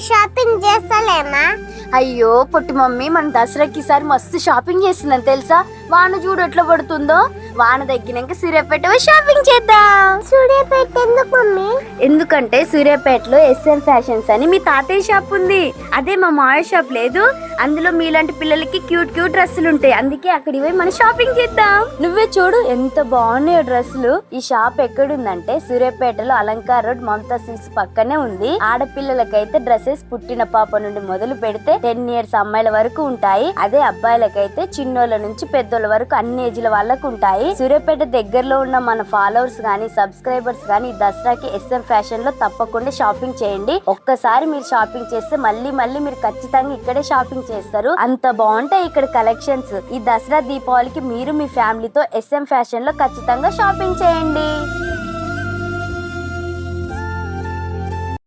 Shopping చేస్తలేమా? అయ్యో పొట్టి mummy మన దసరాకి ఈసారి మస్తు షాపింగ్ చేసిందని తెలుసా? వాన చూడు ఎట్లా పడుతుందో. వాన తగ్గినాక సూర్యాపేట షాపింగ్ చేద్దాం. సూర్యాపేట ఎందుకు మమ్మీ? ఎందుకంటే సూర్యాపేటలో ఎస్ఎం ఫ్యాషన్స్ అని మీ తాతయ్య షాప్ ఉంది. అదే మా మాయ షాప్ లేదు. అందులో మీలాంటి పిల్లలకి క్యూట్ క్యూట్ డ్రెస్సులు ఉంటాయి. అందుకే అక్కడికి పోయి మనం షాపింగ్ చేద్దాం. నువ్వే చూడు ఎంత బాగున్నాయో డ్రెస్సులు. ఈ షాప్ ఎక్కడుందంటే సూర్యాపేటలో అలంకార్ రోడ్ మమతా సిల్క్స్ పక్కనే ఉంది. ఆడపిల్లలకైతే డ్రెస్సెస్ పుట్టిన పాప నుండి మొదలు పెడితే టెన్ ఇయర్స్ అమ్మాయిల వరకు ఉంటాయి. అదే అబ్బాయిలకైతే చిన్నోళ్ళ నుంచి పెద్దోళ్ళ వరకు అన్ని ఏజ్ల వాళ్ళకు ఉంటాయి. సూర్యాపేట దగ్గరలో ఉన్న మన ఫాలోవర్స్ గానీ సబ్స్క్రైబర్స్ గానీ దసరాకి ఎస్ఎం ఫ్యాషన్లో తప్పకుండా షాపింగ్ చేయండి. ఒక్కసారి మీరు షాపింగ్ చేస్తే మళ్ళీ మళ్ళీ మీరు ఖచ్చితంగా ఇక్కడే షాపింగ్ చేస్తారు. అంత బాగుంటాయి ఇక్కడ కలెక్షన్స్ ఈ దసరా దీపావళికి మీరు మీ ఫ్యామిలీతో ఎస్ఎం ఫ్యాషన్లో ఖచ్చితంగా షాపింగ్ చేయండి.